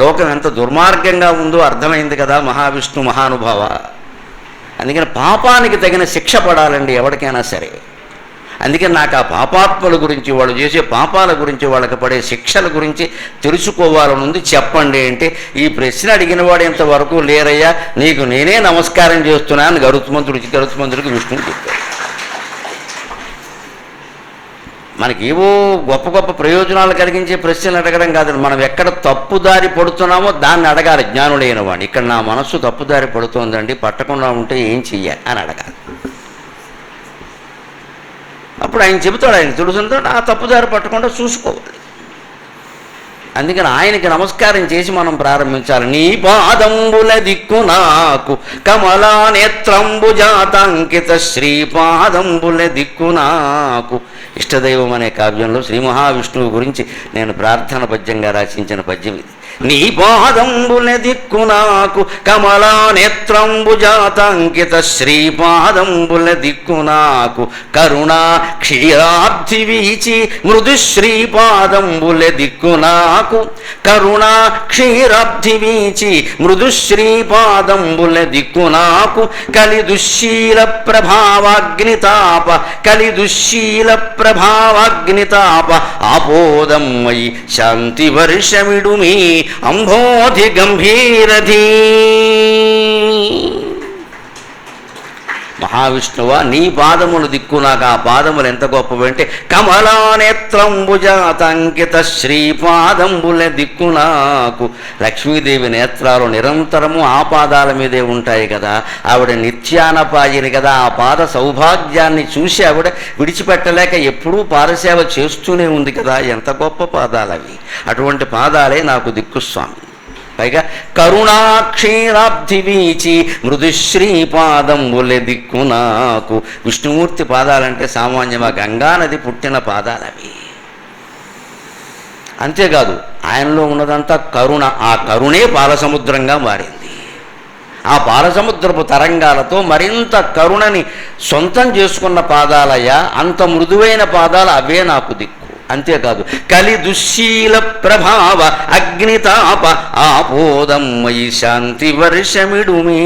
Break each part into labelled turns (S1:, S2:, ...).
S1: లోకం ఎంత దుర్మార్గంగా ఉందో అర్థమైంది కదా మహావిష్ణు మహానుభావ. అందుకని పాపానికి తగిన శిక్ష పడాలండి ఎవరికైనా సరే. అందుకని నాకు ఆ పాపాత్మల గురించి వాళ్ళు చేసే పాపాల గురించి వాళ్ళకి పడే శిక్షల గురించి తెలుసుకోవాలని ఉంది. చెప్పండి అంటే ఈ ప్రశ్న అడిగిన వాడు ఇంతవరకు లేరయ్యా నీకు నేనే నమస్కారం చేస్తున్నాను గరుత్మంతుడికి గరుత్మంతుడికి విష్ణువు చెప్పాడు. మనకి ఏవో గొప్ప గొప్ప ప్రయోజనాలు కలిగించే ప్రశ్నలు అడగడం కాదు. మనం ఎక్కడ తప్పుదారి పడుతున్నామో దాన్ని అడగాలి జ్ఞానుడైన వాడిని ఇక్కడ నా మనస్సు తప్పుదారి పడుతోందండి. పట్టకుండా ఉంటే ఏం చెయ్యాలి అని అడగాలి. అప్పుడు ఆయన చెబుతాడు ఆయన తెలుసుందో ఆ తప్పుదారి పట్టకుండా చూసుకోవాలి. అందుకని ఆయనకి నమస్కారం చేసి మనం ప్రారంభించాలి. నీ పాదంబుల దిక్కు నాకు కమలా నేత్రంబు జాతాంకిత శ్రీపాదంబుల దిక్కు నాకు. ఇష్టదైవం అనే కావ్యంలో శ్రీ మహావిష్ణువు గురించి నేను ప్రార్థన పద్యంగా రచించిన పద్యం ఇది. నీ పాదంబుల దిక్కు నాకు కమలా నేత్రంబు జాతాంకిత శ్రీపాదంబుల దిక్కు నాకు. కరుణా క్షీరాబ్ధి వీచి మృదు శ్రీపాదంబుల దిక్కు నాకు. కరుణా క్షీరాబ్ధి వీచి మృదు శ్రీపాదంబుల దిక్కు నాకు. కలి దుశ్శీల ప్రభావాగ్నితాప కలి దుశ్శీల ప్రభావాగ్నితాప ఆపోదమ్మయి శాంతి వర్షమిడు మీ అంబోధి గంభీరధీ. మహావిష్ణువ నీ పాదములు దిక్కు నాకు ఆ పాదములు ఎంత గొప్పవంటే కమలానేత్రంబుజాతంకిత శ్రీపాదంబుల దిక్కు నాకు లక్ష్మీదేవి నేత్రాలు నిరంతరము ఆ పాదాల మీదే ఉంటాయి కదా. ఆవిడ నిత్యానపాయిని కదా. ఆ పాద సౌభాగ్యాన్ని చూసి ఆవిడ విడిచిపెట్టలేక ఎప్పుడూ పాదసేవ చేస్తూనే ఉంది కదా. ఎంత గొప్ప పాదాలవి. అటువంటి పాదాలే నాకు దిక్కు స్వామి పైగా కరుణాక్షీరాబ్ధి వీచి మృదుశ్రీపాదంబులె దిక్కు నాకు. విష్ణుమూర్తి పాదాలంటే సామాన్యమా? గంగానది పుట్టిన పాదాలవి. అంతేకాదు ఆయనలో ఉన్నదంతా కరుణ. ఆ కరుణే పాలసముద్రంగా మారింది. ఆ పాలసముద్రపు తరంగాలతో మరింత కరుణని సొంతం చేసుకున్న పాదాలయ్యా అంత మృదువైన పాదాలు అవే నాకు దిక్కు. అంతేకాదు. కలి దుశ్శీల ప్రభావ అగ్నితాప ఆపోదమ్మయి శాంతి వర్షమిడుమే.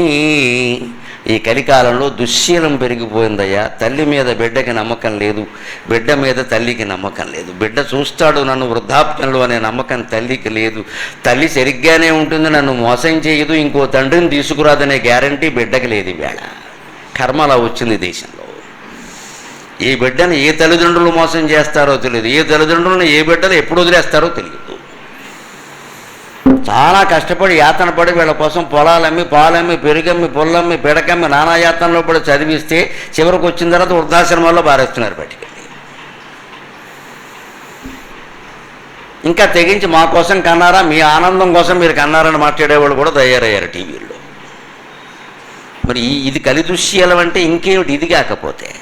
S1: ఈ కలికాలంలో దుశ్శీలం పెరిగిపోయిందయ్యా. తల్లి మీద బిడ్డకి నమ్మకం లేదు. బిడ్డ మీద తల్లికి నమ్మకం లేదు. బిడ్డ చూస్తాడు నన్ను వృద్ధాప్యంలో అనే నమ్మకం తల్లికి లేదు. తల్లి సరిగ్గానే ఉంటుంది నన్ను మోసం చేయదు ఇంకో తండ్రిని తీసుకురాదనే గ్యారంటీ బిడ్డకి లేదు ఈవేళ కర్మలా వచ్చింది దేశంలో. ఏ బిడ్డను ఏ తల్లిదండ్రులు మోసం చేస్తారో తెలియదు. ఏ తల్లిదండ్రులను ఏ బిడ్డలు ఎప్పుడు వదిలేస్తారో తెలియదు. చాలా కష్టపడి యాతన పడి వీళ్ళ కోసం పొలాలమ్మి పాలమ్మి పెరుగమ్మి పొల్లమ్మి పిడకమ్మి నానా యాతనలో పడి చదివిస్తే చివరికి వచ్చిన తర్వాత వృద్ధాశ్రమాల్లో బారేస్తున్నారు బయటికి ఇంకా తెగించి మా కోసం కన్నారా? మీ ఆనందం కోసం మీరు కన్నారని మాట్లాడేవాళ్ళు కూడా తయారయ్యారు టీవీల్లో. మరి ఇది కలి అంటే ఇంకేమిటి? ఇది కాకపోతే.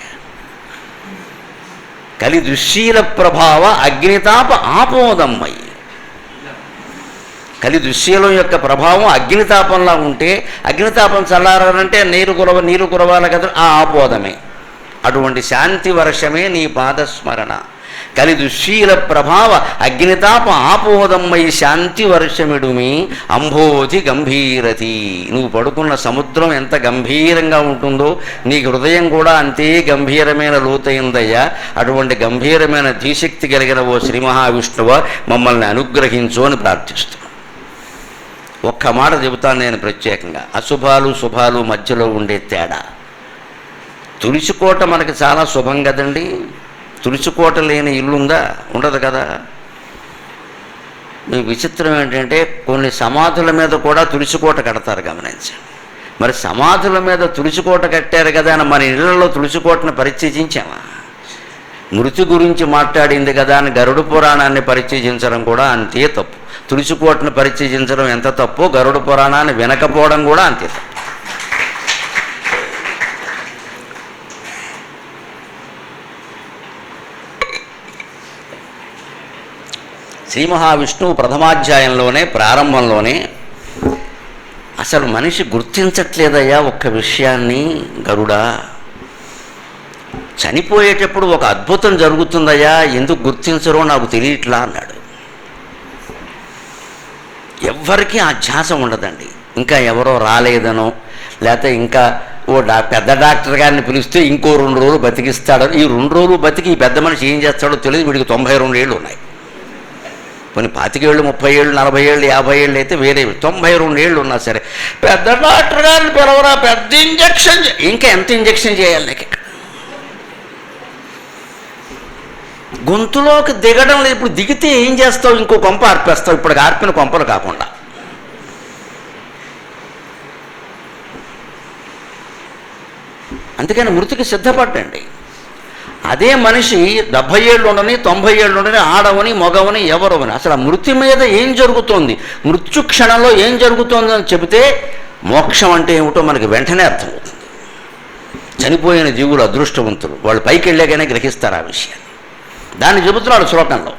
S1: కలి దుశ్శీల ప్రభావ అగ్నితాప ఆపోదమ్మయి కలి దుశ్శీలం యొక్క ప్రభావం అగ్నితాపంలా ఉంటే అగ్నితాపం చల్లారాలంటే నీరు కురవ నీరు కురవాలి కదా ఆ ఆపోదమే. అటువంటి శాంతి వర్షమే నీ పాదస్మరణ. కలి దుశ్శీల ప్రభావ అగ్నితాప ఆపోదమ్మై శాంతి వర్షమిడుమి అంబోధి గంభీరతి. నువ్వు పడుకున్న సముద్రం ఎంత గంభీరంగా ఉంటుందో నీ హృదయం కూడా అంతే గంభీరమైన లోతైందయ్యా. అటువంటి గంభీరమైన ధీశక్తి కలిగిన ఓ శ్రీ మహావిష్ణువ మమ్మల్ని అనుగ్రహించు అని ప్రార్థిస్తాను ఒక్క మాట చెబుతాను నేను ప్రత్యేకంగా. అశుభాలు శుభాలు మధ్యలో ఉండే తేడా. తులసికోట మనకి చాలా శుభం కదండి. తులసికోట లేని ఇల్లుందా? ఉండదు కదా. మీ విచిత్రం ఏంటంటే కొన్ని సమాధుల మీద కూడా తుడుచుకోట కడతారు గమనించండి. మరి సమాధుల మీద తుడుచుకోట కట్టారు కదా అని మన ఇళ్ళలో తుడుచుకోటను పరిచయించామా? మృతి గురించి మాట్లాడింది కదా అని గరుడు పురాణాన్ని పరిచయించడం కూడా అంతే తప్పు. తుడుచుకోటను పరిచయించడం ఎంత తప్పో? గరుడు పురాణాన్ని వినకపోవడం కూడా అంతే తప్పు. శ్రీ మహావిష్ణువు ప్రథమాధ్యాయంలోనే ప్రారంభంలోనే అసలు మనిషి గుర్తించట్లేదయ్యా ఒక్క విషయాన్ని గరుడా. చనిపోయేటప్పుడు ఒక అద్భుతం జరుగుతుందయ్యా ఎందుకు గుర్తించరో నాకు తెలియట్లా అన్నాడు. ఎవ్వరికీ ఆ ధ్యాస ఉండదండి. ఇంకా ఎవరో రాలేదనో లేకపోతే ఇంకా ఓ డా పెద్ద డాక్టర్ గారిని పిలిస్తే ఇంకో రెండు రోజులు బతికిస్తాడని ఈ రెండు రోజులు బతికి ఈ పెద్ద మనిషి ఏం చేస్తాడో తెలియదు వీడికి తొంభై రెండు ఏళ్ళు ఉన్నాయి. కొన్ని పాతికేళ్ళు ముప్పై ఏళ్ళు నలభై ఏళ్ళు యాభై ఏళ్ళు అయితే వేరే తొంభై రెండు ఏళ్ళు ఉన్నా సరే. పెద్ద డాక్టర్ గారిని పిలవరా? పెద్ద ఇంజక్షన్ ఇంకా ఎంత ఇంజక్షన్ చేయాలి నీకు? గొంతులోకి దిగడం లేదు. ఇప్పుడు దిగితే ఏం చేస్తావు? ఇంకో కొంప ఆర్పేస్తావు. ఇప్పుడు ఆర్పిన కొంపలు కాకుండా. అందుకని మృతికి సిద్ధపడండి. అదే మనిషి డెబ్భై ఏళ్ళు ఉండని తొంభై ఏళ్ళు ఉండని ఆడవని మగవని ఎవరవని. అసలు మృతి మీద ఏం జరుగుతోంది? మృత్యు క్షణంలో ఏం జరుగుతోంది అని చెబితే మోక్షం అంటే ఏమిటో మనకి వెంటనే అర్థమవుతుంది. చనిపోయిన జీవులు అదృష్టవంతులు. వాళ్ళు పైకి వెళ్ళాకనే గ్రహిస్తారు ఆ విషయాన్ని. దాన్ని చెబుతున్నాడు శ్లోకంలో.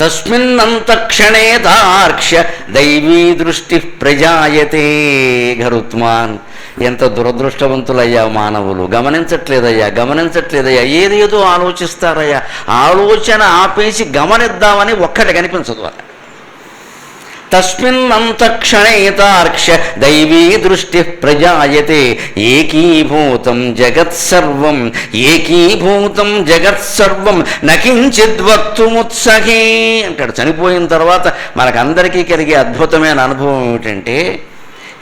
S1: తస్మిన్నంతక్షణే దార్క్ష్య దైవీ దృష్టి ప్రజాయతే గరుత్మాన్ ఎంత దురదృష్టవంతులయ్యా మానవులు. గమనించట్లేదయ్యా గమనించట్లేదయ్యా. ఏదేదో ఆలోచిస్తారయ్యా. ఆలోచన ఆపేసి గమనిద్దామని ఒక్కటి కనిపించదు అలా తస్మిన్నంతక్షణే దైవీ దృష్టి ప్రజాయతే. ఏకీభూతం జగత్సర్వం ఏకీభూతం జగత్సర్వం నకించిద్వక్తుముత్సహే అంటాడు. చనిపోయిన తర్వాత మనకందరికీ కలిగే అద్భుతమైన అనుభవం ఏమిటంటే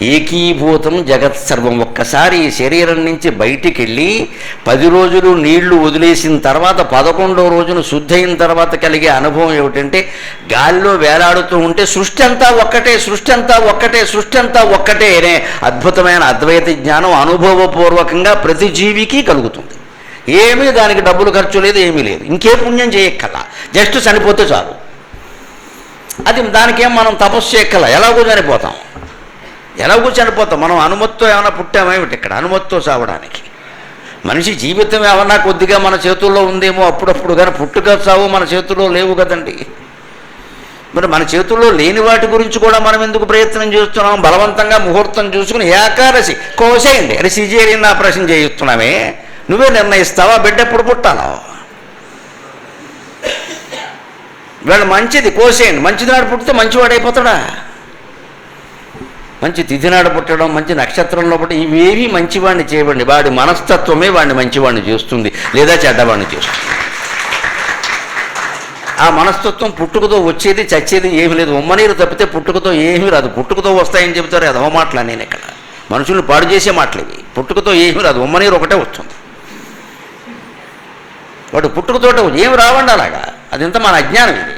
S1: ఏకీభూతం జగత్సర్వం ఒక్కసారి ఈ శరీరం నుంచి బయటికి వెళ్ళి పది రోజులు నీళ్ళు వదిలేసిన తర్వాత పదకొండో రోజున శుద్ధైన తర్వాత కలిగే అనుభవం ఏమిటంటే గాలిలో వేలాడుతూ ఉంటే సృష్టి అంతా ఒక్కటే సృష్టి అంతా ఒక్కటే సృష్టి అంతా ఒక్కటే అనే అద్భుతమైన అద్వైత జ్ఞానం అనుభవపూర్వకంగా ప్రతి జీవికి కలుగుతుంది. ఏమీ దానికి డబ్బులు ఖర్చు లేదు ఏమీ లేదు. ఇంకే పుణ్యం చేయక్కల. జస్ట్ చనిపోతే చాలు. అది దానికేం మనం తపస్సు చేయక్కల. ఎలాగో చనిపోతాం. ఎలాగో చనిపోతాం మనం అనుమతితో ఏమైనా పుట్టామేమిటి ఇక్కడ అనుమతితో చావడానికి. మనిషి జీవితం ఏమన్నా కొద్దిగా మన చేతుల్లో ఉందేమో అప్పుడప్పుడు కానీ పుట్టుక చావు మన చేతుల్లో లేవు కదండి. మరి మన చేతుల్లో లేని వాటి గురించి కూడా మనం ఎందుకు ప్రయత్నం చేస్తున్నాం? బలవంతంగా ముహూర్తం చూసుకుని ఏకాదశి కోసేయండి. అది సిజేరియన్ ఆపరేషన్ చేయిస్తున్నామే. నువ్వే నిర్ణయిస్తావా? బిడ్డ ఎప్పుడు పుట్టాలో? వీళ్ళు మంచిది కోసేయండి. మంచినాడు పుట్టితే మంచివాడైపోతాడా? మంచి తిథినాడు పుట్టడం మంచి నక్షత్రంలో పుట్టడం ఇవేవి మంచివాడిని చేయబండి వాడి మనస్తత్వమే వాడిని మంచివాడిని చేస్తుంది లేదా చెడ్డవాడిని చేస్తుంది. ఆ మనస్తత్వం పుట్టుకతో వచ్చేది చచ్చేది ఏమీ లేదు. ఉమ్మనీరు తప్పితే పుట్టుకతో ఏమీ రాదు. పుట్టుకతో వస్తాయని చెబుతారు అదవ మాటలు నేను ఇక్కడ. మనుషుల్ని పాడు చేసే మాటలు ఇవి. పుట్టుకతో ఏమీ రాదు. ఉమ్మనీరు ఒకటే వస్తుంది. వాడు పుట్టుకతోటే ఏమి రావండి అలాగా? అదంత మన అజ్ఞానం ఇది.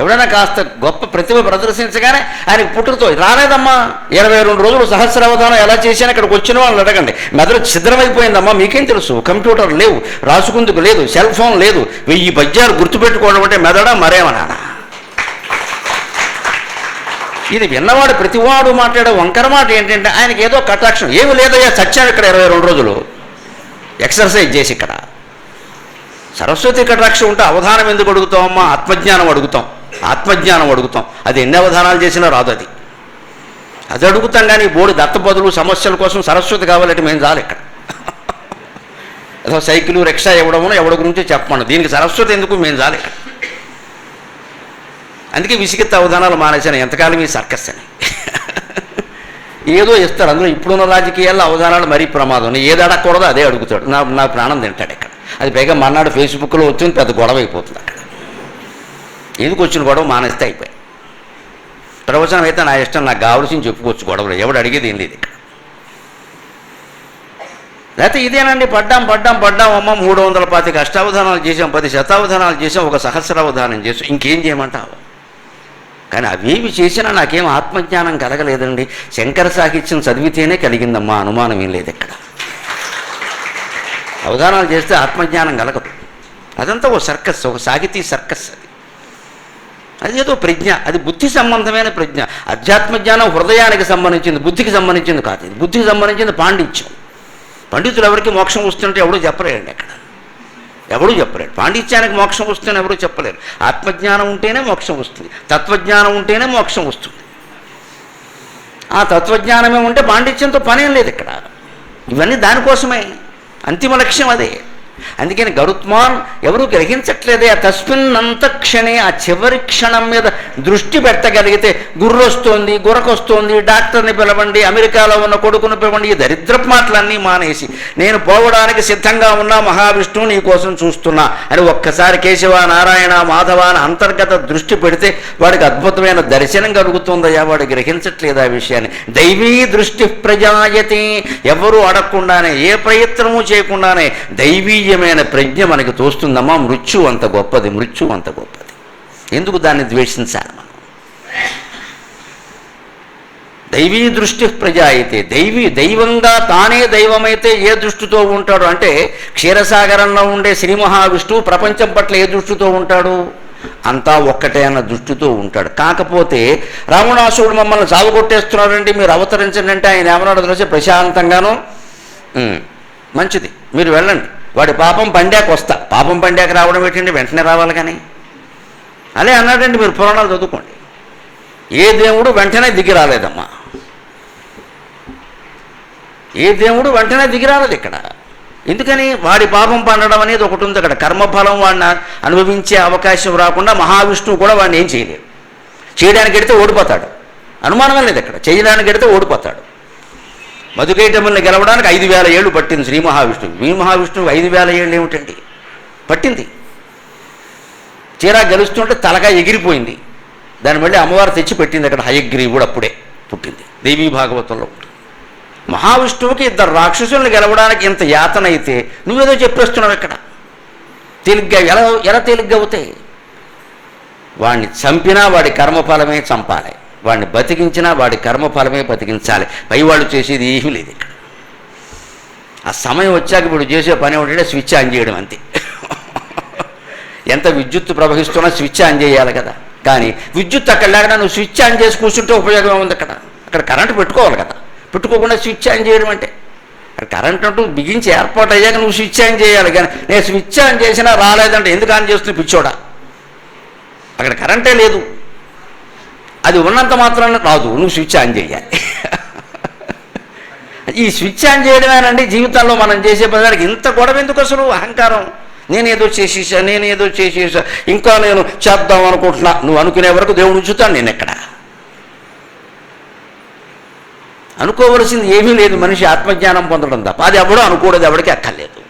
S1: ఎవడైనా కాస్త గొప్ప ప్రతిభ ప్రదర్శించగానే ఆయనకు పుట్టుకతో రాలేదమ్మా ఇరవై రెండు రోజులు సహస్రావధానం ఎలా చేశాను ఇక్కడికి వచ్చిన వాళ్ళని అడగండి. మెదడు ఛిద్రమైపోయిందమ్మా మీకేం తెలుసు? కంప్యూటర్ లేవు రాసుకుందుకు లేదు సెల్ ఫోన్ లేదు వెయ్యి పద్యాలు గుర్తుపెట్టుకోవడం అంటే మెదడ మరేమనా ఇది విన్నవాడు ప్రతివాడు మాట్లాడే వంకర మాట ఏంటంటే ఆయనకి ఏదో కటాక్షం. ఏమి లేదయ్యా చచ్చాను ఇక్కడ ఇరవై రెండు రోజులు. ఎక్సర్సైజ్ చేసి ఇక్కడ. సరస్వతి కటాక్షం ఉంటే అవధానం ఎందుకు అడుగుతామమ్మా ఆత్మజ్ఞానం అడుగుతాం. ఆత్మజ్ఞానం అడుగుతాం. అది ఎన్ని అవధానాలు చేసినా రాదు అది. అది అడుగుతాం కానీ బోడి దత్తబదులు సమస్యల కోసం సరస్వతి కావాలంటే మేము చాలు ఇక్కడ. ఏదో సైకిల్ రిక్షా ఇవ్వడము ఎవడి గురించి చెప్పండి దీనికి సరస్వతి ఎందుకు? మేము చాలు ఇక్కడ. అందుకే విసిగెత్త అవధానాలు మానేశాను. ఎంతకాలం ఈ సర్కస్ అని. ఏదో ఇస్తాడు అందులో ఇప్పుడున్న రాజకీయాల్లో అవధానాలు మరీ ప్రమాదం. ఏది అడగకూడదో అదే అడుగుతాడు. నా నా ప్రాణం తింటాడు ఇక్కడ. అది పైగా మన్నాడు ఫేస్బుక్లో వచ్చింది పెద్ద గొడవ అయిపోతుంది అక్కడ. ఎందుకు వచ్చిన గొడవ మానేస్తే అయిపోయి ప్రవచనం అయితే నా ఇష్టం నాకు కావలసింది చెప్పుకోవచ్చు గొడవలు. ఎవడు అడిగేది ఏం లేదు ఇక్కడ. లేకపోతే ఇదేనండి పడ్డాం పడ్డాం పడ్డాం అమ్మ మూడు వందల పాతిక అష్టావధానాలు చేసాం పది శతావధానాలు చేసాం ఒక సహస్రావధానం చేసాం ఇంకేం చేయమంటావు? కానీ అవేవి చేసినా నాకేం ఆత్మజ్ఞానం కలగలేదండి. శంకర సాహిత్యం చదివితేనే కలిగిందమ్మా అనుమానం ఏం లేదు ఇక్కడ. అవధానాలు చేస్తే ఆత్మజ్ఞానం కలగదు. అదంతా ఒక సర్కస్ ఒక సాహితీ సర్కస్ అది. అదేదో ప్రజ్ఞ. అది బుద్ధి సంబంధమైన ప్రజ్ఞ. అధ్యాత్మ జ్ఞానం హృదయానికి సంబంధించింది బుద్ధికి సంబంధించింది కాదు ఇది. బుద్ధికి సంబంధించింది పాండిత్యం. పండితులు ఎవరికి మోక్షం వస్తుంటే ఎవడూ చెప్పలేండి అక్కడ. ఎవడూ చెప్పలేడు. పాండిత్యానికి మోక్షం వస్తుందని ఎవరూ చెప్పలేరు ఆత్మజ్ఞానం ఉంటేనే మోక్షం వస్తుంది. తత్వజ్ఞానం ఉంటేనే మోక్షం వస్తుంది. ఆ తత్వజ్ఞానమే ఉంటే పాండిత్యంతో పనేం లేదు ఇక్కడ. ఇవన్నీ దానికోసమే. అంతిమ లక్ష్యం అదే. అందుకని గరుత్మాన్ ఎవరు గ్రహించట్లేదే. ఆ తస్మిన్నంత క్షణే ఆ చివరి క్షణం మీద దృష్టి పెట్టగలిగితే గుర్రొస్తోంది గురకొస్తోంది డాక్టర్ని పిలవండి అమెరికాలో ఉన్న కొడుకును పిలవండి ఈ దరిద్రపు మాటలన్నీ మానేసి నేను పోవడానికి సిద్ధంగా ఉన్నా మహావిష్ణువు నీ కోసం చూస్తున్నా అని ఒక్కసారి కేశవ నారాయణ మాధవ అని అంతర్గత దృష్టి పెడితే వాడికి అద్భుతమైన దర్శనం కలుగుతుందయ్యా. వాడు గ్రహించట్లేదు ఆ విషయాన్ని. దైవీ దృష్టి ప్రజాయతి. ఎవరు అడగకుండానే ఏ ప్రయత్నము చేయకుండానే దైవీ దైవీయమైన ప్రజ్ఞ మనకి తోస్తుందమ్మా మృత్యు అంత గొప్పది మృత్యు అంత గొప్పది. ఎందుకు దాన్ని ద్వేషించాలి మనం? దైవీ దృష్టి ప్రజ అయితే దైవీ దైవంగా తానే దైవమైతే ఏ దృష్టితో ఉంటాడు? అంటే క్షీరసాగరంలో ఉండే శ్రీ మహావిష్ణువు ప్రపంచం పట్ల ఏ దృష్టితో ఉంటాడు? అంతా ఒక్కటే అన్న దృష్టితో ఉంటాడు. కాకపోతే రావణాసుడు మమ్మల్ని సాగుకొట్టేస్తున్నాడండి మీరు అవతరించండి అంటే ఆయన ఏమన్నాడు తెలిసి? ప్రశాంతంగాను? మంచిది. మీరు వెళ్ళండి. వాడి పాపం పండాక వస్తా. పాపం పండాక రావడం ఏంటండి? వెంటనే రావాలి కానీ. అదే అన్నాడండి మీరు పురాణాలు చదువుకోండి. ఏ దేవుడు వెంటనే దిగి రాలేదమ్మా. ఏ దేవుడు వెంటనే దిగి రాలేదు ఇక్కడ. ఎందుకని? వాడి పాపం పండడం అనేది ఒకటి ఉంది అక్కడ. కర్మఫలం వాడిని అనుభవించే అవకాశం రాకుండా మహావిష్ణువు కూడా వాడిని ఏం చేయలేదు. చేయడానికి ఎడితే ఓడిపోతాడు. అనుమానం లేదు ఇక్కడ చేయడానికి ఎడితే ఓడిపోతాడు. మధుకైటముల్ని గెలవడానికి ఐదు వేల ఏళ్ళు పట్టింది శ్రీ మహావిష్ణువు. మీ మహావిష్ణువు ఐదు వేల ఏళ్ళు ఏమిటండి? పట్టింది. చీరా గెలుస్తుంటే తలగా ఎగిరిపోయింది. దాన్ని మళ్ళీ అమ్మవారు తెచ్చి పెట్టింది అక్కడ హయగ్రీవుడు అప్పుడే పుట్టింది. దేవీ భాగవతంలో ఉంటుంది. మహావిష్ణువుకి ఇద్దరు రాక్షసుల్ని గెలవడానికి ఇంత యాతన అయితే నువ్వేదో చెప్పేస్తున్నావు ఇక్కడ. తేలిగ్గా ఎలా ఎలా తేలిగ్గా అవుతాయి? వాడిని చంపినా వాడి కర్మఫలమే చంపాలి. వాడిని బతికించినా వాడి కర్మఫలమే బతికించాలి. పై వాళ్ళు చేసేది ఏమీ లేదు ఇక్కడ. ఆ సమయం వచ్చాక ఇప్పుడు చేసే పని ఏమిటంటే స్విచ్ ఆన్ చేయడం అంతే. ఎంత విద్యుత్ ప్రవహిస్తున్నా స్విచ్ ఆన్ చేయాలి కదా. కానీ విద్యుత్ అక్కడ లేకుండా నువ్వు స్విచ్ ఆన్ చేసి కూర్చుంటే ఉపయోగం ఉంది అక్కడ? అక్కడ కరెంట్ పెట్టుకోవాలి కదా. పెట్టుకోకుండా స్విచ్ ఆన్ చేయడం అంటే. కరెంట్ అంటూ బిగించి ఏర్పాటు అయ్యాక నువ్వు స్విచ్ ఆన్ చేయాలి కానీ నేను స్విచ్ ఆన్ చేసినా రాలేదంటే ఎందుకు ఆన్ చేస్తుంది పిచ్చోడా? అక్కడ కరెంటే లేదు. అది ఉన్నంత మాత్రాన రాదు. నువ్వు స్విచ్ ఆన్ చేయాలి ఈ స్విచ్ ఆన్ చేయడమేనండి జీవితంలో మనం చేసే పదానికి ఇంత గొడవ ఎందుకు అసలు? అహంకారం. నేనేదో చేసేసా ఏదో చేసేసా ఇంకా నేను చేద్దాం అనుకుంటున్నా. నువ్వు అనుకునే వరకు దేవుడు ఉంచుతాను నేను ఎక్కడ? అనుకోవలసింది ఏమీ లేదు. మనిషి ఆత్మజ్ఞానం పొందడం తప్ప. అది ఎవడో అనుకూడదు ఎవడికి అక్కర్లేదు.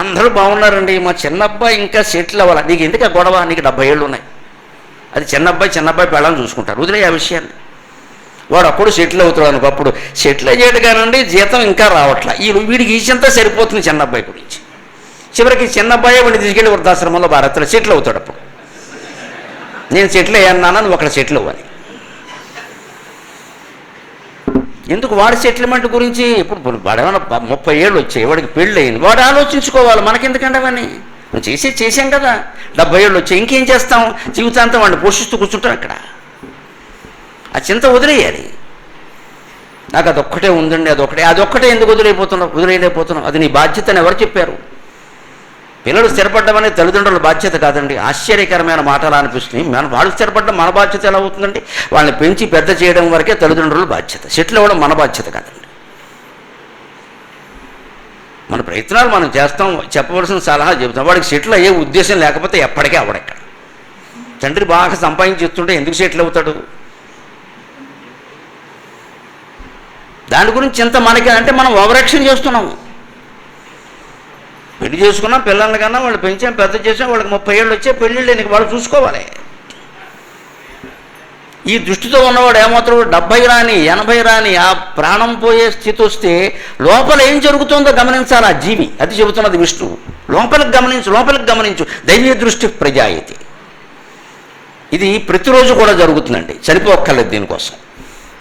S1: అందరూ బాగున్నారండి. మా చిన్నబ్బాయి ఇంకా సెటిల్ అవ్వాలి? నీకు ఎందుకు గొడవ? నీకు డెబ్బై ఏళ్ళు ఉన్నాయి. అది చిన్నబ్బాయి చిన్నబ్బాయి పెళ్ళని చూసుకుంటారు. వదిలే ఆ విషయాన్ని. వాడు అప్పుడు సెటిల్ అవుతాడు అనుకో అప్పుడు సెటిల్ అయ్యాడు కానండి జీతం ఇంకా రావట్లా. ఈ వీడికి ఈసంతా సరిపోతుంది చిన్నబ్బాయి గురించి. చివరికి చిన్నబ్బాయి వాడిని తీసుకెళ్ళి వృద్ధాశ్రమంలో భారత్లో సెటిల్ అవుతాడు అప్పుడు. నేను సెటిల్ అయ్యాను నువ్వు అక్కడ సెటిల్ అవ్వాలి. ఎందుకు వాడి సెటిల్మెంట్ గురించి? ఇప్పుడు వాడేమైనా ముప్పై ఏళ్ళు వచ్చాయి వాడికి పెళ్ళి అయింది వాడు ఆలోచించుకోవాలి మనకెందుకంటే అవన్నీ? నువ్వు చేసే చేశాం కదా. డెబ్బై ఏళ్ళు వచ్చాయి ఇంకేం చేస్తాం? జీవితాంతం వాడిని పోషిస్తూ కూర్చుంటారు అక్కడ ఆ చింత వదిలేయాలి. నాకు అదొక్కటే ఉందండి అదొక్కటే అదొక్కటే ఎందుకు వదిలేకపోతున్నావు వదిలేయలేకపోతున్నావు? అది నీ బాధ్యత అని ఎవరు చెప్పారు? పిల్లలు స్థిరపడడం అనేది తల్లిదండ్రుల బాధ్యత కాదండి. ఆశ్చర్యకరమైన మాటలు అనిపిస్తుంది మన వాళ్ళు స్థిరపడడం మన బాధ్యత ఎలా అవుతుందండి? వాళ్ళని పెంచి పెద్ద చేయడం వరకే తల్లిదండ్రుల బాధ్యత. సెటిల్ అవ్వడం మన బాధ్యత కాదండి. మన ప్రయత్నాలు మనం చేస్తాం చెప్పవలసిన సలహా చెబుతాం. వాడికి సెటిల్ అయ్యే ఉద్దేశం లేకపోతే ఎప్పటికీ అవడక్కడ తండ్రి బాగా సంపాదించేస్తుంటే ఎందుకు సెటిల్ అవుతాడు? దాని గురించి ఇంత మనకి అంటే మనం ఓవరాక్షన్ చేస్తున్నాము పెళ్ళి చేసుకున్నాం పిల్లల్ని కన్నా వాళ్ళు పెంచాం పెద్ద చేసాం వాళ్ళకి ముప్పై ఏళ్ళు వచ్చే పెళ్ళిళ్ళు నీకు వాళ్ళు చూసుకోవాలి. ఈ దృష్టితో ఉన్నవాడు ఏమవుతాడు డెబ్బై రాని ఎనభై రాని ఆ ప్రాణం పోయే స్థితి వస్తే లోపల ఏం జరుగుతుందో గమనించాలి ఆ జీవి. అది చెబుతున్నది విష్ణువు లోపలికి గమనించు లోపలికి గమనించు. దైవీ దృష్టి ప్రజాయితి. ఇది ప్రతిరోజు కూడా జరుగుతుందండి. చనిపోక్కర్లేదు దీనికోసం.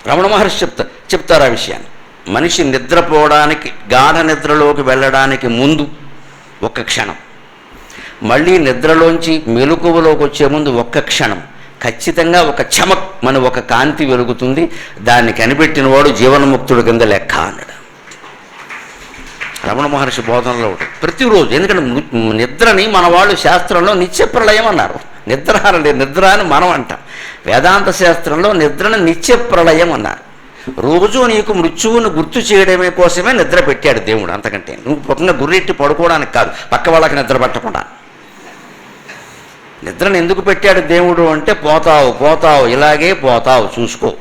S1: రమణ మహర్షి చెప్తా చెప్తారు ఆ విషయాన్ని. మనిషి నిద్రపోవడానికి గాఢ నిద్రలోకి వెళ్ళడానికి ముందు ఒక్క క్షణం. మళ్ళీ నిద్రలోంచి మెలకువలోకి వచ్చే ముందు ఒక్క క్షణం. ఖచ్చితంగా ఒక చమక్ మన ఒక కాంతి వెలుగుతుంది. దాన్ని కనిపెట్టిన వాడు జీవనముక్తుడు కింద లెక్క అన్నాడు. రమణ మహర్షి బోధనలో ఒకటి ప్రతిరోజు ఎందుకంటే నిద్రని మన వాళ్ళు శాస్త్రంలో నిత్య ప్రళయం అన్నారు నిద్ర అనలేదు నిద్ర అని మనం అంటాం. వేదాంత శాస్త్రంలో నిద్రను నిత్య ప్రళయం అన్నారు రోజు నీకు మృత్యువును గుర్తు చేయడమే కోసమే నిద్ర పెట్టాడు దేవుడు అంతకంటే. నువ్వు పక్కన గుర్రెట్టి పడుకోవడానికి కాదు. పక్క వాళ్ళకి నిద్ర పట్టకుండా. నిద్రను ఎందుకు పెట్టాడు దేవుడు అంటే పోతావు పోతావు ఇలాగే పోతావు చూసుకో.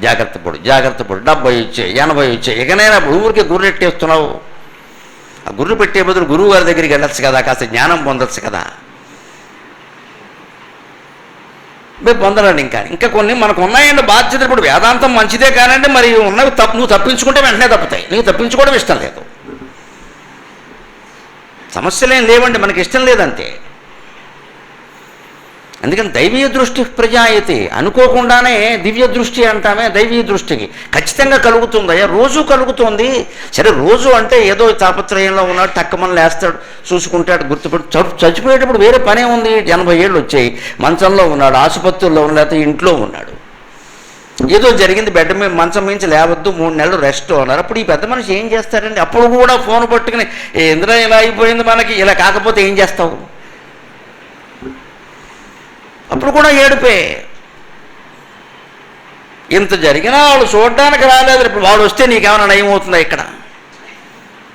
S1: జాగ్రత్త పడు జాగ్రత్త పడు. డెబ్బై వచ్చాయి ఎనభై వచ్చాయి ఇకనైనా ఊరికి గుర్రెట్టేస్తున్నావు ఆ గుర్రు పెట్టే బదులు గురువు గారి దగ్గరికి వెళ్ళచ్చు కదా కాస్త జ్ఞానం పొందొచ్చు కదా. మీరు పొందడండి ఇంకా. ఇంకా కొన్ని మనకు ఉన్నాయండి బాధ్యత ఇప్పుడు వేదాంతం మంచిదే కానండి మరి ఉన్నవి తప్పు నువ్వు తప్పించుకుంటే వెంటనే తప్పుతాయి. నీకు తప్పించుకోవడం ఇష్టం లేదు. సమస్యలేం లేవండి మనకి ఇష్టం లేదంతే. అందుకని దైవీయ దృష్టి ప్రజాయతి. అనుకోకుండానే దివ్య దృష్టి అంటామే దైవీయ దృష్టికి. ఖచ్చితంగా కలుగుతుందయ్యా. రోజు కలుగుతుంది. సరే రోజు అంటే ఏదో తాపత్రయంలో ఉన్నాడు టక్కమని లేస్తాడు చూసుకుంటాడు గుర్తుపడి చ- చచ్చిపోయేటప్పుడు వేరే పనే ఉంది. ఎనభై ఏళ్ళు వచ్చాయి. మంచంలో ఉన్నాడు ఆసుపత్రుల్లో ఉన్నాడు లేకపోతే ఇంట్లో ఉన్నాడు. ఏదో జరిగింది బెడ్ మీద మంచం మించి లేవద్దు మూడు నెలలు రెస్ట్ అన్నారు. అప్పుడు ఈ పెద్ద మనిషి ఏం చేస్తారండి అప్పుడు కూడా ఫోన్ పట్టుకుని ఎందులో ఇలా అయిపోయింది మనకి. ఇలా కాకపోతే ఏం చేస్తావు? అప్పుడు కూడా ఏడుపే. ఇంత జరిగినా వాళ్ళు చూడడానికి రాలేదు. ఇప్పుడు వాడు వస్తే నీకేమైనా నయం అవుతుందా ఇక్కడ?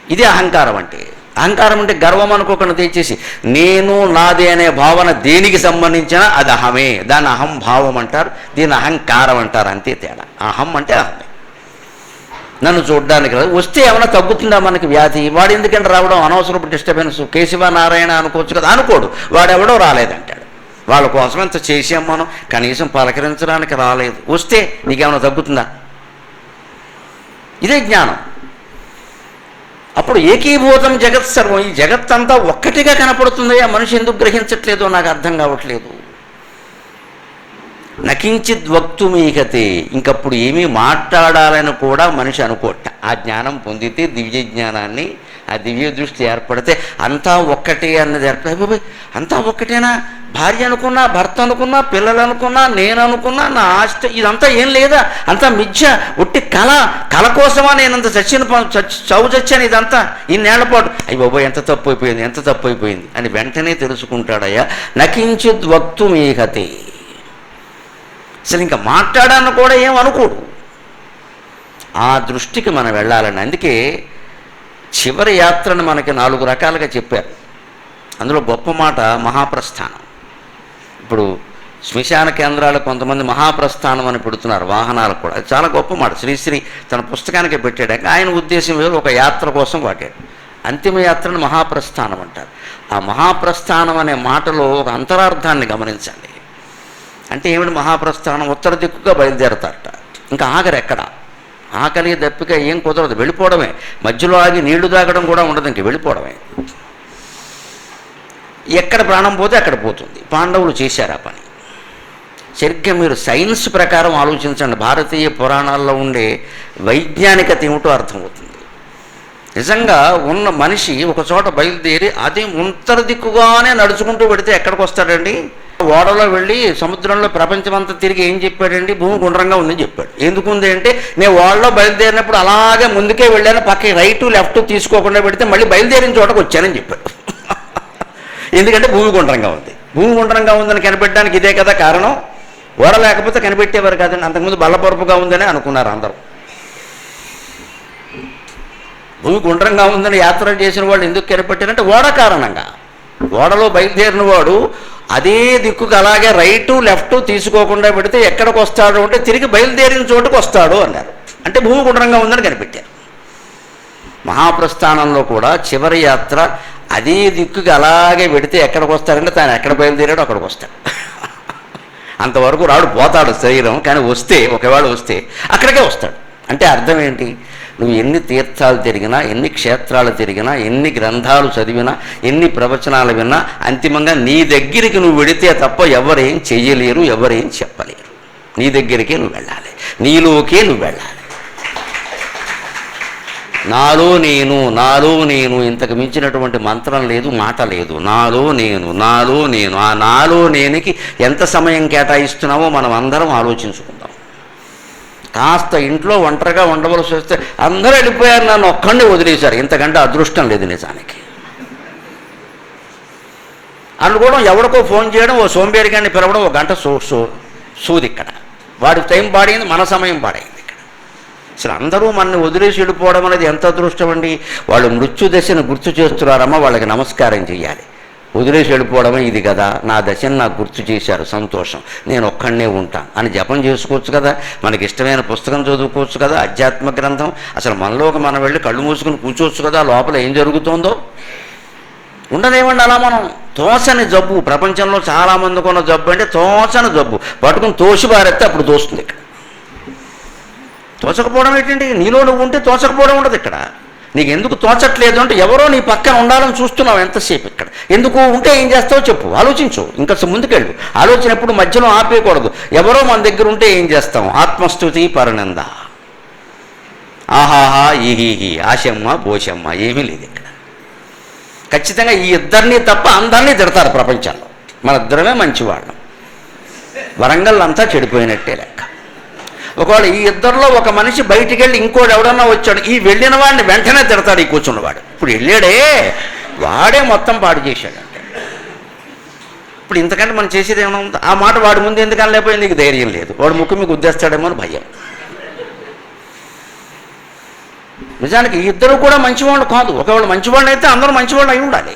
S1: ఇది అహంకారం అంటే. అహంకారం అంటే గర్వం అనుకోకుండా తెచ్చేసి నేను నాది అనే భావన దేనికి సంబంధించిన అది అహమే. దాన్ని అహం భావం అంటారు దీన్ని అహంకారం అంటారు అంతే తేడా. అహం అంటే అహమే. నన్ను చూడడానికి రాదు. వస్తే ఏమైనా తగ్గుతుందా మనకి వ్యాధి? వాడు ఎందుకంటే రావడం అనవసరపు డిస్టర్బెన్స్. కేశవ నారాయణ అనుకోవచ్చు కదా అనుకోడు. వాడెవడో రాలేదంటాడు. వాళ్ళ కోసం ఎంత చేసాం మనం? కనీసం పలకరించడానికి రాలేదు. వస్తే నీకేమైనా తగ్గుతుందా? ఇదే జ్ఞానం. అప్పుడు ఏకీభూతం జగత్ సర్వం. ఈ జగత్ అంతా ఒక్కటిగా కనపడుతుంది ఆ మనిషి ఎందుకు గ్రహించట్లేదో? నాకు అర్థం కావట్లేదు. నకించిత్ వక్తుమీకతే. ఇంకప్పుడు ఏమీ మాట్లాడాలని కూడా మనిషి అనుకోట. ఆ జ్ఞానం పొందితే దివ్య జ్ఞానాన్ని ఆ దివ్య దృష్టి ఏర్పడితే అంతా ఒక్కటి అన్నది ఏర్పడి అంతా ఒక్కటేనా? భార్య అనుకున్నా భర్త అనుకున్నా పిల్లలు అనుకున్నా నేను అనుకున్నా నా ఆస్తి ఇదంతా ఏం లేదా? అంతా మిథ్య ఒట్టి కళ కళ కోసమా నేనంత చచ్చిన చచ్చి- చావు చచ్చాను ఇదంతా? ఇన్నేళ్ళ పాటు అయ్యి బాబోయ్ ఎంత తప్పు అయిపోయింది ఎంత తప్పు అయిపోయింది అని వెంటనే తెలుసుకుంటాడయ్యా. నకించిత్ వక్తుమీకతే అసలు ఇంకా మాట్లాడాలని కూడా ఏం అనుకోడు. ఆ దృష్టికి మనం వెళ్ళాలని. అందుకే చివరి యాత్రను మనకి నాలుగు రకాలుగా చెప్పారు. అందులో గొప్ప మాట మహాప్రస్థానం. ఇప్పుడు శ్మశాన కేంద్రాలు కొంతమంది మహాప్రస్థానం అని పెడుతున్నారు వాహనాలకు కూడా. అది చాలా గొప్ప మాట. శ్రీశ్రీ తన పుస్తకానికి పెట్టాడు. ఆయన ఉద్దేశం వేరు ఒక యాత్ర కోసం వాడాడు. అంతిమ యాత్రను మహాప్రస్థానం అంటారు. ఆ మహాప్రస్థానం అనే మాటలో ఒక అంతరార్థాన్ని గమనించండి. అంటే ఏమిటి మహాప్రస్థానం? ఉత్తర దిక్కుగా బయలుదేరతారట. ఇంకా ఆగరు ఎక్కడ? ఆకలి దప్పిక ఏం కుదరదు. వెళ్ళిపోవడమే. మధ్యలో ఆగి నీళ్ళు తాగడం కూడా ఉండదు ఇంక వెళ్ళిపోవడమే. ఎక్కడ ప్రాణం పోతే అక్కడ పోతుంది. పాండవులు చేశారు ఆ పని. సరిగ్గా మీరు సైన్స్ ప్రకారం ఆలోచించండి. భారతీయ పురాణాల్లో ఉండే వైజ్ఞానికత ఏమిటో అర్థమవుతుంది. నిజంగా ఉన్న మనిషి ఒక చోట బయలుదేరి అది ముంతర దిక్కుగానే నడుచుకుంటూ పెడితే ఎక్కడికి వస్తాడండి ఓడలో వెళ్ళి సముద్రంలో ప్రపంచమంతా తిరిగి ఏం చెప్పాడండి? భూమి గుండ్రంగా ఉందని చెప్పాడు. ఎందుకుంది అంటే నేను ఓడలో బయలుదేరినప్పుడు అలాగే ముందుకే వెళ్ళాను పక్కకి రైట్ లెఫ్ట్ తీసుకోకుండా పెడితే మళ్ళీ బయలుదేరిన చోటకు వచ్చానని చెప్పాడు. ఎందుకంటే భూమి గుండ్రంగా ఉంది. భూమి గుండ్రంగా ఉందని కనిపెట్టడానికి ఇదే కదా కారణం. ఓడ లేకపోతే కనిపెట్టేవారు కాదండి. అంతకుముందు బల్లపరుపుగా ఉందని అనుకున్నారు అందరూ. భూమి గుండ్రంగా ఉందని యాత్ర చేసిన వాళ్ళు ఎందుకు కనిపెట్టారంటే ఓడ కారణంగా. ఓడలో బయలుదేరిన వాడు అదే దిక్కుకు అలాగే రైటు లెఫ్ట్ తీసుకోకుండా పెడితే ఎక్కడికి వస్తాడు అంటే తిరిగి బయలుదేరిన చోటుకు వస్తాడు అన్నారు. అంటే భూమి గుండ్రంగా ఉందని కనిపెట్టారు. మహాప్రస్థానంలో కూడా చివరి యాత్ర అదే దిక్కుకి అలాగే పెడితే ఎక్కడికి వస్తాడంటే తాను ఎక్కడ బయలుదేరాడో అక్కడికి వస్తాడు. అంతవరకు రాడు పోతాడు శరీరం కానీ వస్తే ఒకవేళ వస్తే అక్కడికే వస్తాడు. అంటే అర్థం ఏంటి? నువ్వు ఎన్ని తీర్థాలు తిరిగినా ఎన్ని క్షేత్రాలు తిరిగినా ఎన్ని గ్రంథాలు చదివినా ఎన్ని ప్రవచనాలు విన్నా అంతిమంగా నీ దగ్గరికి నువ్వు వెడితే తప్ప ఎవరేం చెయ్యలేరు ఎవరేం చెప్పలేరు. నీ దగ్గరికే నువ్వు వెళ్ళాలి. నీలోకే నువ్వు వెళ్ళాలి. నాలో నేను నాలో నేను ఇంతకు మించినటువంటి మంత్రం లేదు మాట లేదు. నాలో నేను నాలో నేను. ఆ నాలో నేనుకి ఎంత సమయం కేటాయిస్తున్నామో మనం అందరం ఆలోచించుకుందాం. కాస్త ఇంట్లో ఒంటరిగా ఉండవలసి వస్తే అందరూ వెళ్ళిపోయారు నన్ను ఒక్కడిని వదిలేశారు. ఇంతకంటే అదృష్టం లేదు నిజానికి. అనుకోవడం ఎవరికో ఫోన్ చేయడం ఓ సోంబేరిగాన్ని పిలవడం ఒక గంట సో సో సూది ఇక్కడ. వాడి టైం పాడైంది మన సమయం పాడైంది ఇక్కడ. అసలు అందరూ మనని వదిలేసి వెళ్ళిపోవడం అనేది ఎంత అదృష్టం అండి? వాళ్ళు మృత్యు దశను గుర్తు చేస్తున్నారమ్మా వాళ్ళకి నమస్కారం చేయాలి వదిలేసి వెళ్ళిపోవడమే ఇది కదా. నా దశను నాకు గుర్తు చేశారు. సంతోషం. నేను ఒక్కడనే ఉంటాను అని జపం చేసుకోవచ్చు కదా. మనకి ఇష్టమైన పుస్తకం చదువుకోవచ్చు కదా. అధ్యాత్మ గ్రంథం. అసలు మనలోకి మనం వెళ్ళి కళ్ళు మూసుకుని కూర్చోవచ్చు కదా. లోపల ఏం జరుగుతుందో? ఉండదేమండి అలా మనం? తోసని జబ్బు. ప్రపంచంలో చాలామందికి ఉన్న జబ్బు అంటే తోసని జబ్బు. పట్టుకుని తోసి పారెత్తే అప్పుడు తోస్తుంది ఇక్కడ. తోచకపోవడం ఏంటండి? నీలో నువ్వు ఉంటే తోచకపోవడం ఉండదు ఇక్కడ. నీకు ఎందుకు తోచట్లేదు అంటే ఎవరో నీ పక్కన ఉండాలని చూస్తున్నావు ఎంతసేపు ఇక్కడ? ఎందుకు ఉంటే ఏం చేస్తావో చెప్పు ఆలోచించు. ఇంకా ముందుకెళ్ళు. ఆలోచన ఎప్పుడు మధ్యలో ఆపేయకూడదు. ఎవరో మన దగ్గర ఉంటే ఏం చేస్తాం? ఆత్మస్థుతి పరనంద. ఆహాహా ఈహీహి ఆశమ్మ బోషమ్మ ఏమీ లేదు ఇక్కడ. ఖచ్చితంగా ఈ ఇద్దరిని తప్ప అందరినీ తిడతారు ప్రపంచంలో. మన ఇద్దరమే మంచివాళ్ళం. వరంగల్ అంతా చెడిపోయినట్టే లెక్క. ఒకవేళ ఈ ఇద్దరిలో ఒక మనిషి బయటికి వెళ్ళి ఇంకోటి ఎవడన్నా వచ్చాడు ఈ వెళ్ళిన వాడిని వెంటనే తిడతాడు ఈ కూర్చున్నవాడు. ఇప్పుడు వెళ్ళాడే వాడే మొత్తం పాడు చేశాడంటే ఇప్పుడు ఇంతకంటే మనం చేసేది ఏమైనా ఉందా? ఆ మాట వాడి ముందు ఎందుకని లేకపోయింది నీకు ధైర్యం లేదు. వాడు ముక్కు మీకు ఉద్దేస్తాడేమో అని భయం. నిజానికి ఇద్దరు కూడా మంచివాళ్ళు కాదు. ఒకవేళ మంచివాళ్ళు అయితే అందరూ మంచివాళ్ళు అయి ఉండాలి.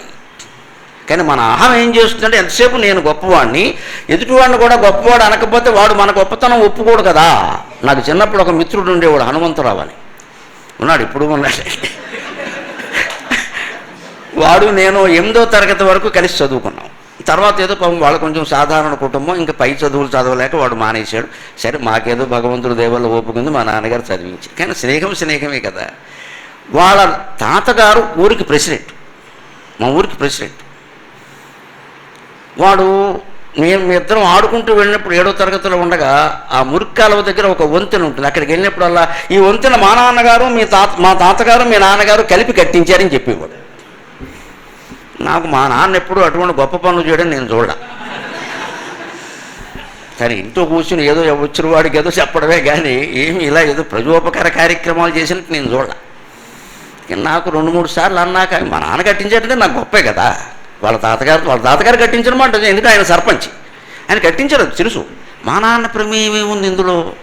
S1: కానీ మన అహం ఏం చేస్తుందంటే ఎంతసేపు నేను గొప్పవాడిని ఎదుటివాడిని కూడా గొప్పవాడు అనకపోతే వాడు మన గొప్పతనం ఒప్పుకోడు కదా. నాకు చిన్నప్పుడు ఒక మిత్రుడు ఉండేవాడు హనుమంతరావు అని. ఉన్నాడు ఇప్పుడు ఉన్నాడు. వాడు నేను ఎనిమిదో తరగతి వరకు కలిసి చదువుకున్నాం. తర్వాత ఏదో పాపం వాళ్ళు కొంచెం సాధారణ కుటుంబం ఇంకా పై చదువులు చదవలేక వాడు మానేశాడు. సరే మాకేదో భగవంతుడు దేవల్ల ఓపుకుంది మా నాన్నగారు చదివించి. కానీ స్నేహం స్నేహమే కదా. వాళ్ళ తాతగారు ఊరికి ప్రెసిడెంట్. మా ఊరికి ప్రెసిడెంట్. వాడు మేము ఇద్దరం ఆడుకుంటూ వెళ్ళినప్పుడు ఏడో తరగతిలో ఉండగా ఆ మురిక్కాలవ దగ్గర ఒక వంతెన ఉంటుంది. అక్కడికి వెళ్ళినప్పుడల్లా ఈ వంతెన మా నాన్నగారు మీ తాత మా తాతగారు మీ నాన్నగారు కలిపి కట్టించారని చెప్పేవాడు. నాకు మా నాన్న ఎప్పుడు అటువంటి గొప్ప పనులు చేయడం నేను చూడ కానీ ఇంట్లో కూర్చుని ఏదో వచ్చిన వాడికి ఏదో చెప్పడమే కానీ ఏమి ఇలా ఏదో ప్రజోపకార కార్యక్రమాలు చేసినట్టు నేను చూడ నాకు రెండు మూడు సార్లు అన్నాక మా నాన్న కట్టించేటంటే నాకు గొప్పే కదా. వాళ్ళ తాతగారు వాళ్ళ తాతగారు కట్టించడం మాట ఆయన సర్పంచ్? ఆయన కట్టించారు తెలుసు. మా నాన్న ప్రమేయం ఏముంది ఇందులో?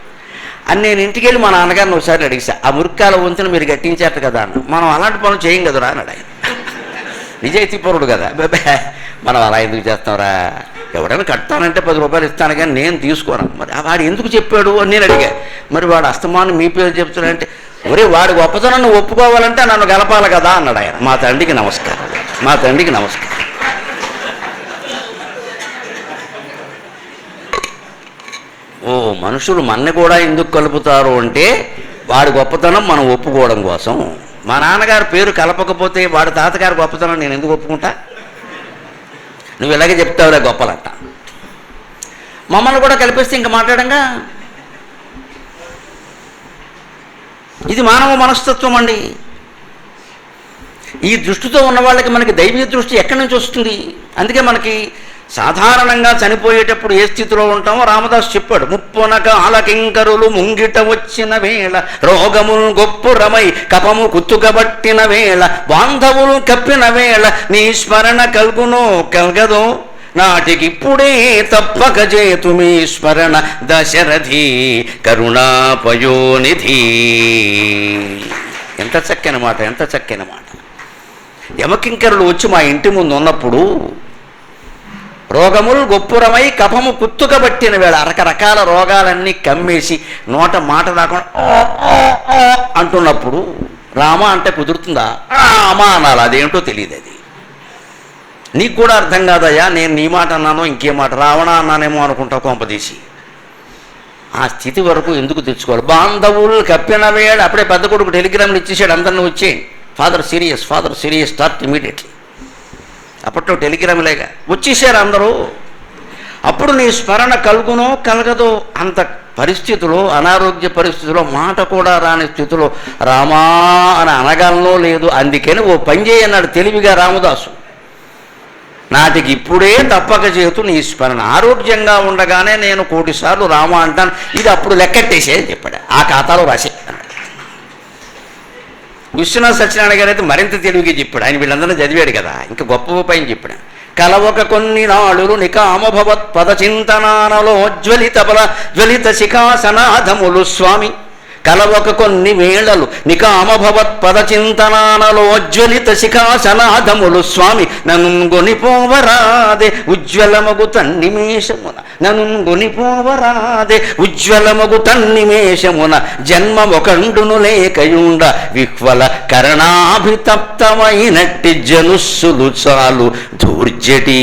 S1: అని నేను ఇంటికి వెళ్ళి మా నాన్నగారిని ఒకసారి అడిగిసా ఆ మురికాల వంతున మీరు కట్టించారు కదా అన్న మనం అలాంటి పనులు చేయం కదరా అన్నాడు ఆయన. నిజాయితీపరుడు కదా. మనం అలా ఎందుకు చేస్తాంరా? ఎవరైనా కడతానంటే పది రూపాయలు ఇస్తాను కానీ నేను తీసుకోను. మరి ఆ వాడు ఎందుకు చెప్పాడు అని నేను అడిగా. మరి వాడు అస్తమానం మీ పేరు చెప్తున్నాడంటే ఒరే వాడి గొప్పతనాన్ని ఒప్పుకోవాలంటే నన్ను గెలపాలి కదా అన్నాడు ఆయన. మా తండ్రికి నమస్కారం. మా తండ్రికి నమస్కారం. ఓ మనుషులు మన్ని కూడా ఎందుకు కలుపుతారు అంటే వాడి గొప్పతనం మనం ఒప్పుకోవడం కోసం. మా నాన్నగారి పేరు కలపకపోతే వాడి తాతగారి గొప్పతనం నేను ఎందుకు ఒప్పుకుంటా? నువ్వు ఇలాగే చెప్తావులే గొప్పలంట మమ్మల్ని కూడా కలిపిస్తే ఇంక మాట్లాడంగా? ఇది మానవ మనస్తత్వం అండి. ఈ దృష్టితో ఉన్న వాళ్ళకి మనకి దైవీయ దృష్టి ఎక్కడి నుంచి వస్తుంది? అందుకే మనకి సాధారణంగా చనిపోయేటప్పుడు ఏ స్థితిలో ఉంటామో రామదాస్ చెప్పాడు ముప్పునక ఆలకింకరులు ముంగిట వచ్చిన వేళ రోగములు గొప్పురమై కపము కుత్తుకబట్టిన వేళ బాంధవులు కప్పిన వేళ నీ స్మరణ కలుగునో కలగదో నాటికిప్పుడే తప్పక చేతుమి స్మరణ దశరథి కరుణాపయోనిధి. ఎంత చక్కని మాట ఎంత చక్కని మాట. యమకింకరులు వచ్చి మా ఇంటి ముందు ఉన్నప్పుడు రోగములు గొప్పురమై కఫము కుత్తుకబట్టిన వేళ రకరకాల రోగాలన్నీ కమ్మేసి నోట మాట రాకుండా "ఓ, ఓ, అంటున్నప్పుడు రామ అంటే కుదురుతుందా? రామ అనాలి. అదేంటో తెలియదు అది. నీకు కూడా అర్థం కాదయ్యా నేను నీ మాట అన్నానో ఇంకే మాట రావణ అన్నానేమో అనుకుంటావు కొంపదీసి. ఆ స్థితి వరకు ఎందుకు తెచ్చుకోవాలి? బాంధవులు కప్పిన వేడు అప్పుడే పెద్ద కొడుకు టెలిగ్రామ్లు ఇచ్చేసాడు అందరిని వచ్చేయండి. Father serious father serious start immediately అప్పట్లో టెలిగ్రామ్లేగా. వచ్చేసారు అందరూ. అప్పుడు నీ స్మరణ కలుగునో కలగదో అంత పరిస్థితిలో అనారోగ్య పరిస్థితిలో మాట కూడా రాని స్థితిలో రామా అని అనగలనో లేదు. అందుకని ఓ పని చేయన్నాడు తెలివిగా రామదాసు. నాటికి ఇప్పుడే తప్పక చేతు నీ స్మరణ. ఆరోగ్యంగా ఉండగానే నేను కోటిసార్లు రామ అంటాను. ఇది అప్పుడు లెక్కెట్టేసే అని చెప్పాడు. ఆ ఖాతాలో రాసే అన్నాడు విశ్వనాథ్ సత్యనారాయణ గారు అయితే మరింత తెలివిగా చెప్పాడు. ఆయన వీళ్ళందరూ చదివాడు కదా. ఇంకా గొప్ప పైన చెప్పాడు. కలవక కొన్ని నాడులు నికామభవత్ పద చింతనానలో జ్వలిత బల జ్వలిత శిఖాసనాధములు స్వామి. కలవక కొన్ని వేళలు నికామభవత్ పద చింతనానలోజ్వలిత శిఖాసనాథములు స్వామి నన్ను గొనిపోవరాదే ఉజ్వలమగు తన్నిమేషమున నన్ను గొనిపోవరాదే ఉజ్వలమగు తన్నిమేషమున జన్మ ఒకండును లేకయుండ విహ్వల కరణాభితప్తమైనట్టి జనుస్సులు చాలు ధూర్జటీ.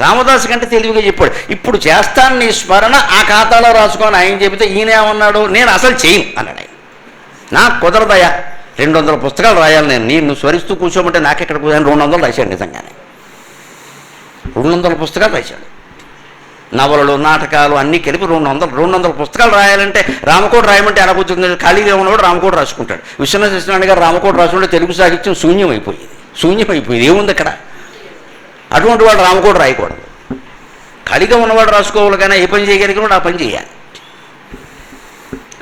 S1: రామదాసు కంటే తెలివిగా చెప్పాడు. ఇప్పుడు చేస్తాను నీ స్మరణ ఆ ఖాతాలో రాసుకొని ఆయన చెబితే ఈయన ఏమన్నాడు? నేను అసలు చేయను అన్నాడు ఆయన. నాకు కుదరదయా రెండు వందల పుస్తకాలు రాయాలి నేను. నేను స్మరిస్తూ కూర్చోమంటే నాకు ఎక్కడ కూర్చొని రెండు వందలు రాశాడు నిజంగానే. రెండు వందల పుస్తకాలు రాశాడు. నవలలు నాటకాలు అన్నీ కలిపి రెండు వందలు. రెండు వందల పుస్తకాలు రాయాలంటే రామకోట రాయమంటే ఎలా కూర్చుంది ఖాళీగా ఉన్నవాడు రామకోట రాసుకుంటాడు. విశ్వనాథ సత్యనారాయణ గారు రామకోట రాసుకుంటే తెలుగు సాహిత్యం శూన్యం అయిపోయింది శూన్యం అయిపోయింది ఏముంది అక్కడ? అటువంటి వాడు రామకోడు రాయకూడదు. ఖాళీగా ఉన్నవాడు రాసుకోవాలి కానీ ఏ పని చేయగలిగిన ఆ పని చేయాలి.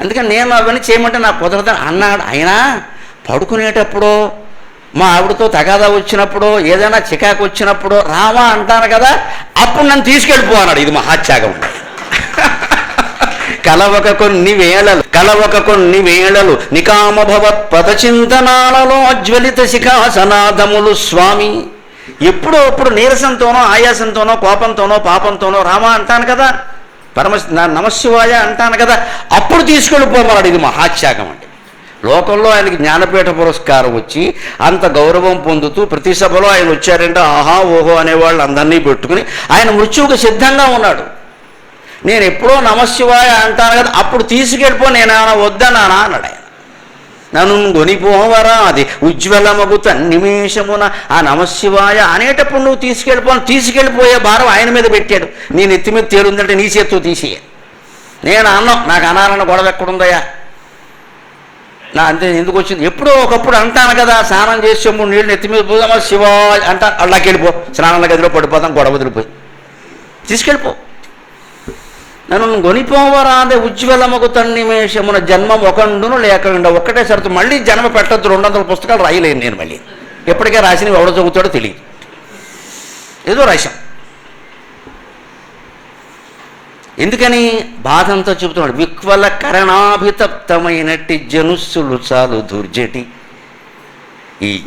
S1: అందుకని నేను అవన్నీ చేయమంటే నాకు కుదరదు అన్నాడు. అయినా పడుకునేటప్పుడు మా ఆవిడతో తగాదా వచ్చినప్పుడు ఏదైనా చికాకు వచ్చినప్పుడు రామా అంటాను కదా అప్పుడు నన్ను తీసుకెళ్ళిపో అన్నాడు. ఇది మహాత్యాగం. కలవక కొన్ని వేళలు కలవక కొన్ని వేళలు నికామభవత్ పదచింతనాలలో అజ్వలిత శిఖాసనాథములు స్వామి. ఎప్పుడో అప్పుడు నీరసంతోనో ఆయాసంతోనో కోపంతోనో పాపంతోనో రామ అంటాను కదా. పరమ నా- నమశివాయ అంటాను కదా. అప్పుడు తీసుకెళ్ళిపోమన్నాడు. ఇది మహాత్యాగం అండి. లోకంలో ఆయనకి జ్ఞానపీఠ పురస్కారం వచ్చి అంత గౌరవం పొందుతూ ప్రతి సభలో ఆయన వచ్చారంటే ఆహా ఓహో అనేవాళ్ళు అందరినీ పెట్టుకుని ఆయన మృత్యువుకు సిద్ధంగా ఉన్నాడు. నేను ఎప్పుడో నమశివాయ అంటాను కదా. అప్పుడు తీసుకెళ్ళిపో నేను ఏమైనా వద్దన్నానా? అన్నాడు ఆయన. నన్ను కొనిపోవరా అది ఉజ్వలమగు తన్నిమేషమున ఆ నమశివాయ అనేటప్పుడు నువ్వు తీసుకెళ్ళిపో తీసుకెళ్ళిపోయే భారం ఆయన మీద పెట్టాడు. నీ నెత్తి మీద తేలుందంటే నీ చేత్తో తీసేయ. నేను అన్నాం నాకు అనాలన్న గొడవ ఎక్కడుందయ్యా? నా అంతే ఎందుకు వచ్చింది? ఎప్పుడో ఒకప్పుడు అంటాను కదా స్నానం చేసే మూడు నీళ్ళు నెత్తి మీద పోదామా శివ అంటా అళ్ళకి స్నానాల గదిలో పడిపోతాం గొడవ వదిలిపోయి. తీసుకెళ్ళిపో. నన్ను గొనిపోవరాదే ఉజ్వలమగు తన్నిమేషమున జన్మం ఒకండును లేకుండా ఒక్కటే షరతు. మళ్ళీ జన్మ పెట్టద్దు రెండు వందల పుస్తకాలు రాయలేను నేను మళ్ళీ. ఎప్పటికే రాసినవి ఎవడో చదువుతాడో తెలియదు. ఏదో రాశాం. ఎందుకని? బాధంతో చెబుతున్నాడు. విక్వల కరణాభితప్తమైనట్టి జనుస్సులు చాలు దుర్జటి. ఈ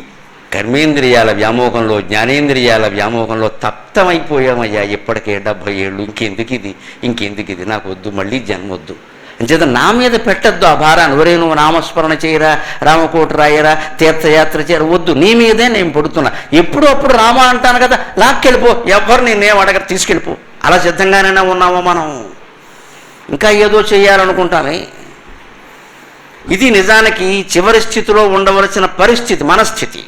S1: కర్మేంద్రియాల వ్యామోహంలో జ్ఞానేంద్రియాల వ్యామోహంలో తప్తమైపోయామయ్యా ఇప్పటికే డెబ్భై ఏళ్ళు. ఇంకెందుకు ఇది ఇంకెందుకు ఇది నాకు వద్దు మళ్ళీ జన్మొద్దు. అంచేత నా మీద పెట్టద్దు ఆ భారాన్ని. ఒరే నువ్వు నామస్మరణ చేయరా? రామకోట రాయరా? తీర్థయాత్ర చేయరా? వద్దు నీ మీదే నేను పడుతున్నా. ఎప్పుడు అప్పుడు రామ అంటాను కదా లాక్కెళ్ళిపో. ఎవరు నేనేం అడగ తీసుకెళ్ళిపో. అలా సిద్ధంగానైనా ఉన్నామో మనం? ఇంకా ఏదో చేయాలనుకుంటానే ఇది నిజానికి చివరి స్థితిలో ఉండవలసిన పరిస్థితి మనస్థితి.